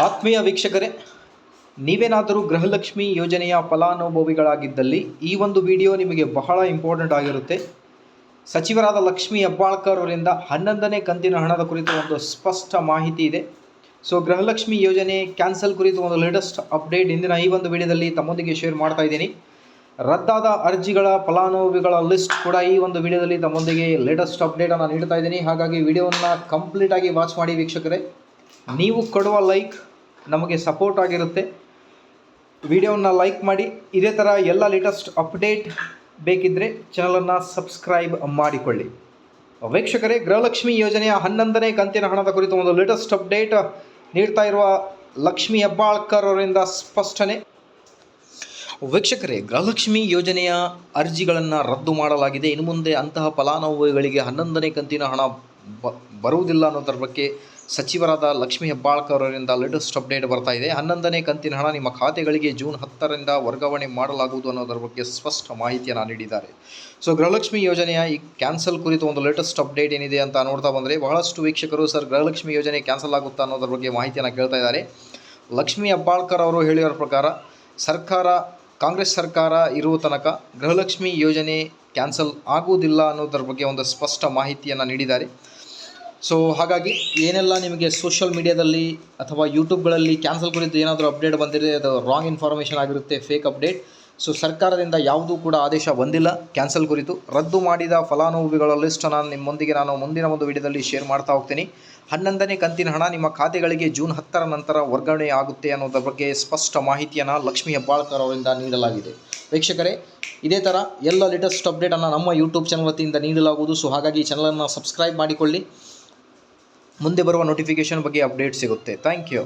ಆತ್ಮೀಯ ವೀಕ್ಷಕರೇ, ನೀವೇನಾದರೂ ಗೃಹಲಕ್ಷ್ಮಿ ಯೋಜನೆಯ ಫಲಾನುಭವಿಗಳಾಗಿದ್ದಲ್ಲಿ ಈ ಒಂದು ವಿಡಿಯೋ ನಿಮಗೆ ಬಹಳ ಇಂಪಾರ್ಟೆಂಟ್ ಆಗಿರುತ್ತೆ. ಸಚಿವರಾದ ಲಕ್ಷ್ಮಿ ಹೆಬ್ಬಾಳ್ಕರ್ ಅವರಿಂದ ಹನ್ನೊಂದನೇ ಕಂತಿನ ಹಣದ ಕುರಿತು ಒಂದು ಸ್ಪಷ್ಟ ಮಾಹಿತಿ ಇದೆ. ಸೊ, ಗೃಹಲಕ್ಷ್ಮಿ ಯೋಜನೆ ಕ್ಯಾನ್ಸಲ್ ಕುರಿತು ಒಂದು ಲೇಟೆಸ್ಟ್ ಅಪ್ಡೇಟ್ ಇಂದಿನ ಈ ಒಂದು ವಿಡಿಯೋದಲ್ಲಿ ತಮ್ಮೊಂದಿಗೆ ಶೇರ್ ಮಾಡ್ತಾ ಇದ್ದೀನಿ. ರದ್ದಾದ ಅರ್ಜಿಗಳ ಫಲಾನುಭವಿಗಳ ಲಿಸ್ಟ್ ಕೂಡ ಈ ಒಂದು ವಿಡಿಯೋದಲ್ಲಿ ತಮ್ಮೊಂದಿಗೆ ಲೇಟೆಸ್ಟ್ ಅಪ್ಡೇಟನ್ನು ನೀಡ್ತಾ ಇದ್ದೀನಿ. ಹಾಗಾಗಿ ವಿಡಿಯೋವನ್ನು ಕಂಪ್ಲೀಟಾಗಿ ವಾಚ್ ಮಾಡಿ ವೀಕ್ಷಕರೇ. ನೀವು ಕೊಡುವ ಲೈಕ್ ನಮಗೆ ಸಪೋರ್ಟ್ ಆಗಿರುತ್ತೆ. ವಿಡಿಯೋವನ್ನು ಲೈಕ್ ಮಾಡಿ, ಇದೇ ಥರ ಎಲ್ಲ ಲೇಟೆಸ್ಟ್ ಅಪ್ಡೇಟ್ ಬೇಕಿದ್ದರೆ ಚಾನಲನ್ನು ಸಬ್ಸ್ಕ್ರೈಬ್ ಮಾಡಿಕೊಳ್ಳಿ. ವೀಕ್ಷಕರೇ, ಗೃಹಲಕ್ಷ್ಮಿ ಯೋಜನೆಯ ಹನ್ನೊಂದನೇ ಕಂತಿನ ಹಣದ ಕುರಿತು ಒಂದು ಲೇಟೆಸ್ಟ್ ಅಪ್ಡೇಟ್ ನೀಡ್ತಾ ಇರುವ ಲಕ್ಷ್ಮಿ ಹೆಬ್ಬಾಳ್ಕರ್ ಅವರಿಂದ ಸ್ಪಷ್ಟನೆ. ವೀಕ್ಷಕರೇ, ಗೃಹಲಕ್ಷ್ಮಿ ಯೋಜನೆಯ ಅರ್ಜಿಗಳನ್ನು ರದ್ದು ಮಾಡಲಾಗಿದೆ. ಇನ್ನು ಮುಂದೆ ಅಂತಹ ಫಲಾನುಭವಿಗಳಿಗೆ ಹನ್ನೊಂದನೇ ಕಂತಿನ ಹಣ ಬರುವುದಿಲ್ಲ ಅನ್ನೋದರ ಬಗ್ಗೆ ಸಚಿವರಾದ ಲಕ್ಷ್ಮಿ ಹೆಬ್ಬಾಳ್ಕರ್ ಅವರಿಂದ ಲೇಟೆಸ್ಟ್ ಅಪ್ಡೇಟ್ ಬರ್ತಾ ಇದೆ. ಹನ್ನೊಂದನೇ ಕಂತಿನ ಹಣ ನಿಮ್ಮ ಖಾತೆಗಳಿಗೆ ಜೂನ್ ಹತ್ತರಿಂದ ವರ್ಗಾವಣೆ ಮಾಡಲಾಗುವುದು ಅನ್ನೋದರ ಬಗ್ಗೆ ಸ್ಪಷ್ಟ ಮಾಹಿತಿಯನ್ನು ನೀಡಿದ್ದಾರೆ. ಸೊ, ಗೃಹಲಕ್ಷ್ಮಿ ಯೋಜನೆಯ ಈ ಕ್ಯಾನ್ಸಲ್ ಕುರಿತು ಒಂದು ಲೇಟೆಸ್ಟ್ ಅಪ್ಡೇಟ್ ಏನಿದೆ ಅಂತ ನೋಡ್ತಾ ಬಂದರೆ, ಬಹಳಷ್ಟು ವೀಕ್ಷಕರು ಸರ್ ಗೃಹಲಕ್ಷ್ಮಿ ಯೋಜನೆ ಕ್ಯಾನ್ಸಲ್ ಆಗುತ್ತಾ ಅನ್ನೋದ್ರ ಬಗ್ಗೆ ಮಾಹಿತಿಯನ್ನು ಕೇಳ್ತಾ ಇದ್ದಾರೆ. ಲಕ್ಷ್ಮಿ ಹೆಬ್ಬಾಳ್ಕರ್ ಅವರು ಹೇಳಿರೋ ಪ್ರಕಾರ, ಸರ್ಕಾರ, ಕಾಂಗ್ರೆಸ್ ಸರ್ಕಾರ ಇರುವ ತನಕ ಗೃಹಲಕ್ಷ್ಮಿ ಯೋಜನೆ ಕ್ಯಾನ್ಸಲ್ ಆಗುವುದಿಲ್ಲ ಅನ್ನೋದರ ಬಗ್ಗೆ ಒಂದು ಸ್ಪಷ್ಟ ಮಾಹಿತಿಯನ್ನು ನೀಡಿದ್ದಾರೆ. ಸೊ ಹಾಗಾಗಿ ಏನೆಲ್ಲ ನಿಮಗೆ ಸೋಷಿಯಲ್ ಮೀಡಿಯಾದಲ್ಲಿ ಅಥವಾ ಯೂಟ್ಯೂಬ್ಗಳಲ್ಲಿ ಕ್ಯಾನ್ಸಲ್ ಕುರಿತು ಏನಾದರೂ ಅಪ್ಡೇಟ್ ಬಂದಿದೆ ಅದು ರಾಂಗ್ ಇನ್ಫಾರ್ಮೇಷನ್ ಆಗಿರುತ್ತೆ ಫೇಕ್ ಅಪ್ಡೇಟ್ ಸೊ ಸರ್ಕಾರದಿಂದ ಯಾವುದೂ ಕೂಡ ಆದೇಶ ಬಂದಿಲ್ಲ ಕ್ಯಾನ್ಸಲ್ ಕುರಿತು. ರದ್ದು ಮಾಡಿದ ಫಲಾನುಭವಿಗಳ ಲಿಸ್ಟ್ ನಾನು ನಿಮ್ಮೊಂದಿಗೆ ನಾನು ಮುಂದಿನ ಒಂದು ವಿಡಿಯೋದಲ್ಲಿ ಶೇರ್ ಮಾಡ್ತಾ ಹೋಗ್ತೀನಿ. ಹನ್ನೊಂದನೇ ಕಂತಿನ ಹಣ ನಿಮ್ಮ ಖಾತೆಗಳಿಗೆ ಜೂನ್ ಹತ್ತರ ನಂತರ ವರ್ಗಾವಣೆ ಆಗುತ್ತೆ ಅನ್ನೋದ್ರ ಬಗ್ಗೆ ಸ್ಪಷ್ಟ ಮಾಹಿತಿಯನ್ನು ಲಕ್ಷ್ಮಿ ಹೆಬ್ಬಾಳ್ಕರ್ ಅವರಿಂದ ನೀಡಲಾಗಿದೆ. ವೀಕ್ಷಕರೇ, ಇದೇ ಥರ ಎಲ್ಲ ಲೇಟೆಸ್ಟ್ ಅಪ್ಡೇಟನ್ನು ನಮ್ಮ ಯೂಟ್ಯೂಬ್ ಚಾನಲ್ ವತಿಯಿಂದ ನೀಡಲಾಗುವುದು. ಸೊ ಹಾಗಾಗಿ ಚಾನಲನ್ನು ಸಬ್ಸ್ಕ್ರೈಬ್ ಮಾಡಿಕೊಳ್ಳಿ. ಮುಂದೆ ಬರುವ ನೋಟಿಫಿಕೇಷನ್ ಬಗ್ಗೆ ಅಪ್ಡೇಟ್ ಸಿಗುತ್ತೆ. Thank you